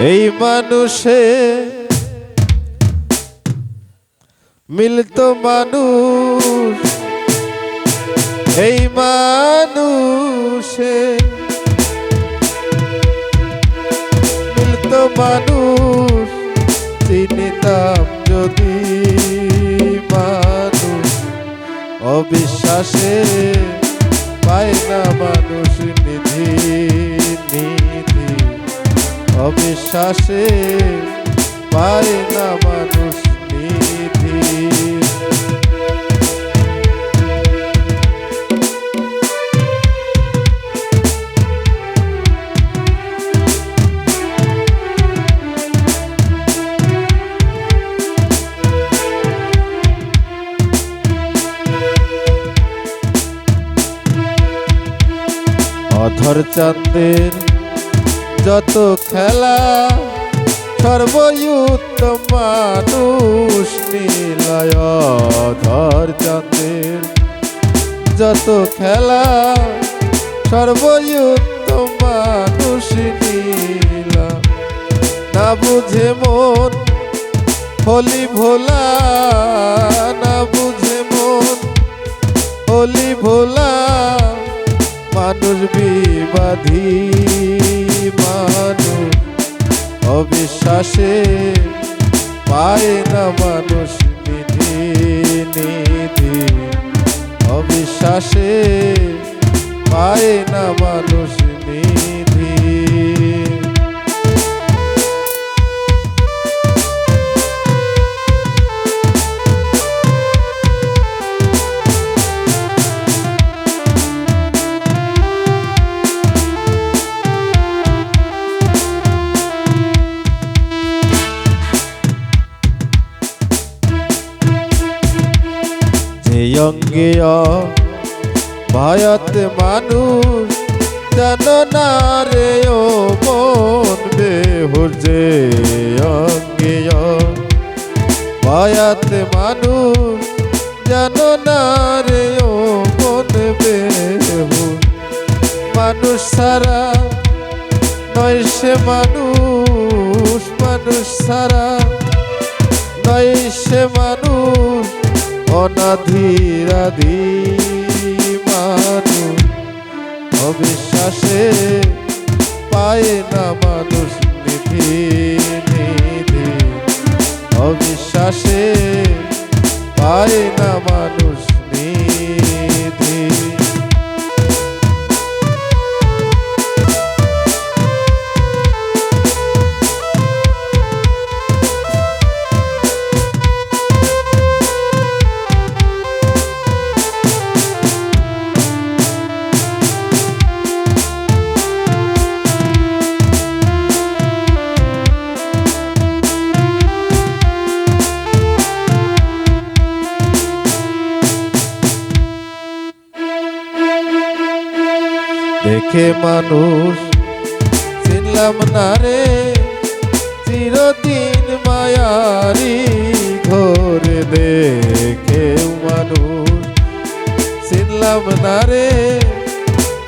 এই মানুষে মিলত মানুষ। এই মানুষে মিলত মানুষ। চিনিতাম যদি মানুষ, অবিশ্বাসে পায় না মানুষ নিধি। অবিশ্বাসে পায় না মানুষ নিধি। অধর চাঁদের যত খেলা সর্বযুক্তম মানুষ নিলয় যত খেলা সর্বযুক্তম মানুষ নীলা না বুঝে মন, হলি ভোলা, না বুঝে মন, হলি ভোলা, মানুষ বিবাধী অবিশ্বাসে পায় না মানুষ নিধি নিধি অবিশ্বাসে পায় না মানুষ অঙ্গে ভয়ত মানুষ যেন না রে ও মন বেহুর যে অঙ্গে ভয়ত মানুষ যেন না রে ও মন বেহুর। মানুষ সারা নয় সে মানুষ মানুষ সারা নয় সে মানুষ। অনাধীরাধি মানুষ অবিশ্বাসে পায় না মানুষ নিধি নিধি অবিশ্বাসে পায় না মানুষ দেখে মানুষ। চিনলাম না রে, চিরদিন মায়ারি ঘরে দেখে মানুষ। চিনলাম না রে,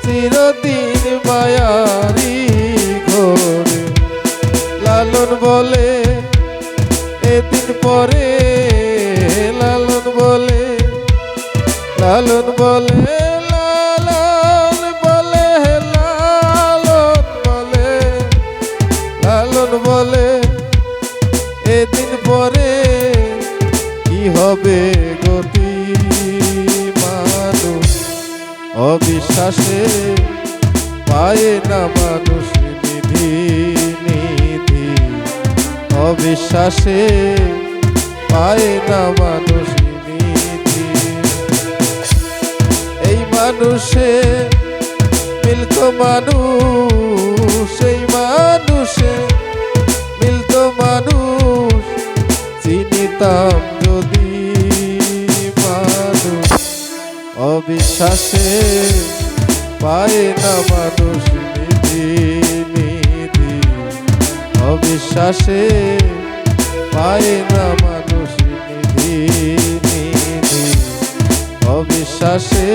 চিরদিন মায়ারি ঘরে। লালন বলে, এদিন পরে, লালন বলে লালন বলে অবিশ্বাসে পায় না মানুষ নিধি নিধি অবিশ্বাসে পায় না মানুষ নিধি এই মানুষে মিলত মানুষ অবিশ্বাসে পায় না মানুষ নিধি নিধি অবিশ্বাসে পায় না মানুষ নিধি নিধি অবিশ্বাসে